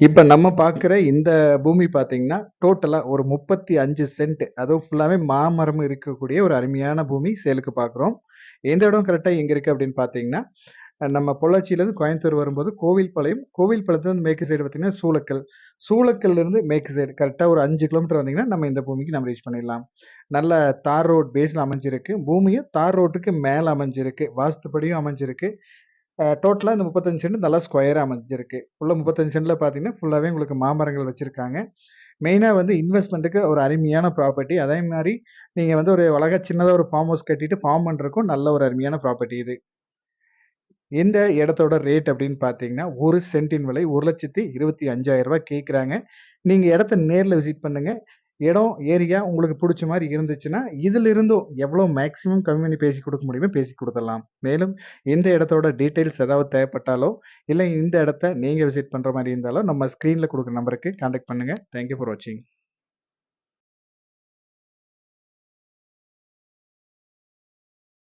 இப்ப நம்ம பார்க்குற இந்த பூமி பார்த்தீங்கன்னா, டோட்டலா ஒரு 35 சென்ட் அதுவும் ஃபுல்லாவே மாமரம் இருக்கக்கூடிய ஒரு அருமையான பூமி சேலுக்கு பார்க்குறோம். எந்த இடம் கரெக்டாக எங்க இருக்கு அப்படின்னு பார்த்தீங்கன்னா, நம்ம பொள்ளாச்சியிலேருந்து கோயம்புத்தூர் வரும்போது கோவில்பாளையம், கோவில்பாளையத்துலருந்து மேற்கு சைடு பார்த்தீங்கன்னா சூளக்கல், சூளக்கல்லேருந்து மேற்கு சைடு கரெக்டாக ஒரு அஞ்சு கிலோமீட்டர் வந்தீங்கன்னா, நம்ம இந்த பூமிக்கு நம்ம ரீச் பண்ணிடலாம். நல்ல தார் ரோட் பேஸில் அமைஞ்சிருக்கு. பூமியும் தார் ரோட்டுக்கு மேலே அமைஞ்சிருக்கு. வாஸ்துப்படியும் அமைஞ்சிருக்கு. டோட்டலாக இந்த 35 சென்ட் நல்லா ஸ்கொயர் அமைஞ்சிருக்கு. ஃபுல்லாக முப்பத்தஞ்சு சென்ட்டில் பார்த்தீங்கன்னா, ஃபுல்லாகவே உங்களுக்கு மாமரங்கள் வச்சுருக்காங்க மெயினாக வந்து இன்வெஸ்ட்மெண்ட்டுக்கு ஒரு அருமையான ப்ராப்பர்ட்டி. அதே மாதிரி நீங்கள் வந்து ஒரு அழகாக சின்னதாக ஒரு ஃபார்ம் ஹவுஸ் கட்டிட்டு ஃபார்ம் பண்ணுறக்கும் நல்ல ஒரு அருமையான ப்ராப்பர்ட்டி இது. இந்த இடத்தோட ரேட் அப்படின்னு பார்த்தீங்கன்னா, ஒரு சென்ட்டின் விலை ஒரு லட்சத்தி இருபத்தி அஞ்சாயிரம் ரூபாய் கேட்குறாங்க. நீங்கள் இடத்த நேரில் விசிட் பண்ணுங்கள் இடம், ஏரியா உங்களுக்கு பிடிச்ச மாதிரி இருந்துச்சுன்னா, இதிலிருந்தும் எவ்வளோ மேக்ஸிமம் கம்மி பண்ணி பேசி கொடுக்க முடியுமோ பேசி கொடுத்துடலாம் மேலும் இந்த இடத்தோட டீட்டெயில்ஸ் ஏதாவது தேவைப்பட்டாலோ, இல்லை இந்த இடத்த நீங்கள் விசிட் பண்ணுற மாதிரி இருந்தாலோ, நம்ம ஸ்க்ரீனில் கொடுக்குற நம்பருக்கு கான்டாக்ட் பண்ணுங்க. தேங்க் யூ ஃபார் வாட்சிங்.